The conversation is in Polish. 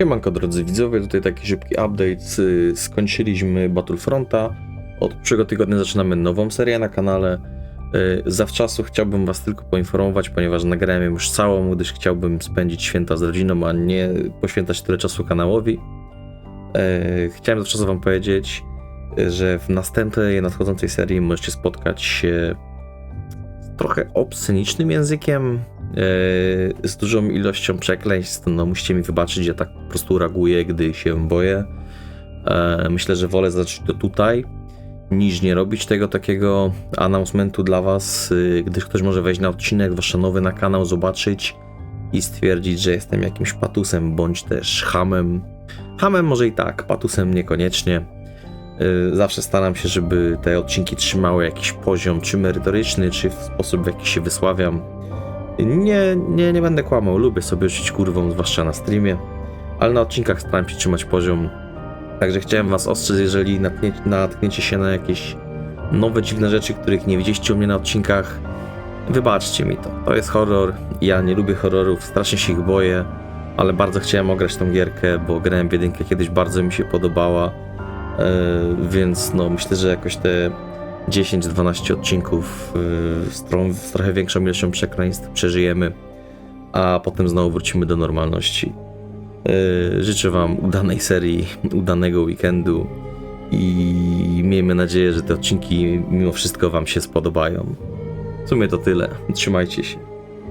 Siemanko drodzy widzowie, tutaj taki szybki update. Skończyliśmy Battlefronta. Od przyszłego tygodnia zaczynamy nową serię na kanale. Y, Zawczasu chciałbym was tylko poinformować, ponieważ nagrałem ją już całą, gdyż chciałbym spędzić święta z rodziną, a nie poświęcać tyle czasu kanałowi. Y, Chciałem zawczasu wam powiedzieć, że w następnej nadchodzącej serii możecie spotkać się z trochę obscenicznym językiem, e, z dużą ilością przekleństw. No musicie mi wybaczyć, ja tak po prostu reaguję, gdy się boję. E, Myślę, że wolę zacząć to tutaj, niż nie robić tego takiego announcementu dla was, y, gdyż ktoś może wejść na odcinek, zwłaszcza nowy na kanał, zobaczyć i stwierdzić, że jestem jakimś patusem, bądź też hamem. Hamem może i tak, patusem niekoniecznie. Y, Zawsze staram się, żeby te odcinki trzymały jakiś poziom, czy merytoryczny, czy w sposób, w jaki się wysławiam. Nie, nie, nie będę kłamał, lubię sobie żyć kurwą, zwłaszcza na streamie, ale na odcinkach staram się trzymać poziom. Także chciałem was ostrzec, jeżeli natknie, natkniecie się na jakieś nowe, dziwne rzeczy, których nie widzieliście u mnie na odcinkach, wybaczcie mi to. To jest horror, ja nie lubię horrorów, strasznie się ich boję, ale bardzo chciałem ograć tą gierkę, bo grałem w jedynkę kiedyś, bardzo mi się podobała. E, więc no myślę, że jakoś te 10-12 odcinków e, z, tro- z trochę większą ilością przekleństw przeżyjemy, a potem znowu wrócimy do normalności. E, Życzę Wam udanej serii, udanego weekendu i miejmy nadzieję, że te odcinki mimo wszystko Wam się spodobają. W sumie to tyle. Trzymajcie się.